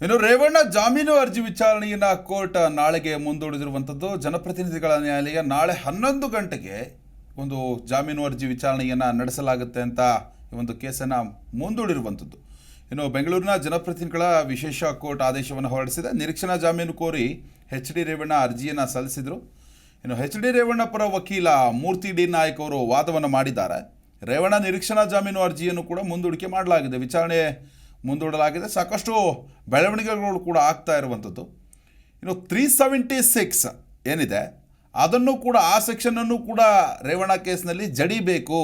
ಇನ್ನು ರೇವಣ್ಣ ಜಾಮೀನು ಅರ್ಜಿ ವಿಚಾರಣೆಯನ್ನ ಕೋರ್ಟ್ ನಾಳೆಗೆ ಮುಂದೂಡಿದಿರುವಂಥದ್ದು. ಜನಪ್ರತಿನಿಧಿಗಳ ನ್ಯಾಯಾಲಯ ನಾಳೆ ಹನ್ನೊಂದು ಗಂಟೆಗೆ ಒಂದು ಜಾಮೀನು ಅರ್ಜಿ ವಿಚಾರಣೆಯನ್ನು ನಡೆಸಲಾಗುತ್ತೆ ಅಂತ ಈ ಒಂದು ಕೇಸನ್ನು ಮುಂದೂಡಿರುವಂಥದ್ದು. ಇನ್ನು ಬೆಂಗಳೂರಿನ ಜನಪ್ರತಿನಿಧಿಗಳ ವಿಶೇಷ ಕೋರ್ಟ್ ಆದೇಶವನ್ನು ಹೊರಡಿಸಿದೆ. ನಿರೀಕ್ಷಣಾ ಜಾಮೀನು ಕೋರಿ ಎಚ್ ಡಿ ರೇವಣ್ಣ ಅರ್ಜಿಯನ್ನು ಸಲ್ಲಿಸಿದರು. ಇನ್ನು ಎಚ್ ಡಿ ರೇವಣ್ಣ ಪರ ವಕೀಲ ಮೂರ್ತಿ ಡಿ ನಾಯಕ್ ಅವರು ವಾದವನ್ನು ಮಾಡಿದ್ದಾರೆ. ರೇವಣ್ಣ ನಿರೀಕ್ಷಣಾ ಜಾಮೀನು ಅರ್ಜಿಯನ್ನು ಕೂಡ ಮುಂದೂಡಿಕೆ ಮಾಡಲಾಗಿದೆ. ವಿಚಾರಣೆ ಮುಂದೂಡಲಾಗಿದೆ. ಸಾಕಷ್ಟು ಬೆಳವಣಿಗೆಗಳು ಕೂಡ ಆಗ್ತಾ ಇರುವಂಥದ್ದು. ಇನ್ನು ತ್ರೀ ಸೆವೆಂಟಿ ಸಿಕ್ಸ್ ಏನಿದೆ, ಅದನ್ನು ಕೂಡ ಆ ಸೆಕ್ಷನನ್ನು ಕೂಡ ರೇವಣ್ಣ ಕೇಸ್ನಲ್ಲಿ ಜಡಿಬೇಕು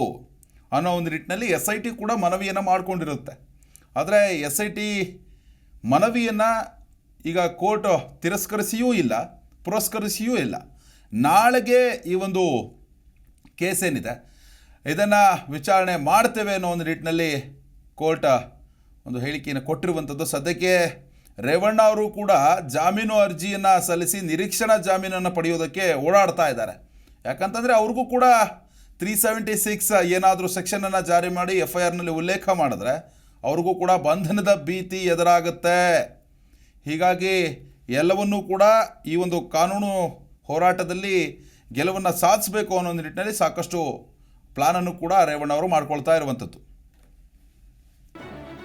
ಅನ್ನೋ ಒಂದು ನಿಟ್ಟಿನಲ್ಲಿ ಎಸ್ ಐ ಟಿ ಕೂಡ ಮನವಿಯನ್ನು ಮಾಡಿಕೊಂಡಿರುತ್ತೆ. ಆದರೆ ಎಸ್ ಐ ಟಿ ಮನವಿಯನ್ನು ಈಗ ಕೋರ್ಟ್ ತಿರಸ್ಕರಿಸಿಯೂ ಇಲ್ಲ, ಪುರಸ್ಕರಿಸಿಯೂ ಇಲ್ಲ. ನಾಳೆಗೆ ಈ ಒಂದು ಕೇಸ್ ಏನಿದೆ, ಇದನ್ನು ವಿಚಾರಣೆ ಮಾಡ್ತೇವೆ ಅನ್ನೋ ಒಂದು ನಿಟ್ಟಿನಲ್ಲಿ ಕೋರ್ಟ್ ಒಂದು ಹೇಳಿಕೆಯನ್ನು ಕೊಟ್ಟಿರುವಂಥದ್ದು. ಸದ್ಯಕ್ಕೆ ರೇವಣ್ಣ ಅವರು ಕೂಡ ಜಾಮೀನು ಅರ್ಜಿಯನ್ನು ಸಲ್ಲಿಸಿ ನಿರೀಕ್ಷಣಾ ಜಾಮೀನನ್ನು ಪಡೆಯೋದಕ್ಕೆ ಓಡಾಡ್ತಾ ಇದ್ದಾರೆ. ಯಾಕಂತಂದರೆ ಅವ್ರಿಗೂ ಕೂಡ ತ್ರೀ ಸೆವೆಂಟಿ ಸಿಕ್ಸ್ ಏನಾದರೂ ಸೆಕ್ಷನನ್ನು ಜಾರಿ ಮಾಡಿ ಎಫ್ ಐ ಆರ್ನಲ್ಲಿ ಉಲ್ಲೇಖ ಮಾಡಿದ್ರೆ ಅವ್ರಿಗೂ ಕೂಡ ಬಂಧನದ ಭೀತಿ ಎದುರಾಗುತ್ತೆ. ಹೀಗಾಗಿ ಎಲ್ಲವನ್ನೂ ಕೂಡ ಈ ಒಂದು ಕಾನೂನು ಹೋರಾಟದಲ್ಲಿ ಗೆಲುವನ್ನು ಸಾಧಿಸಬೇಕು ಅನ್ನೋ ನಿಟ್ಟಿನಲ್ಲಿ ಸಾಕಷ್ಟು ಪ್ಲಾನನ್ನು ಕೂಡ ರೇವಣ್ಣ ಅವರು ಮಾಡ್ಕೊಳ್ತಾ ಇರುವಂಥದ್ದು.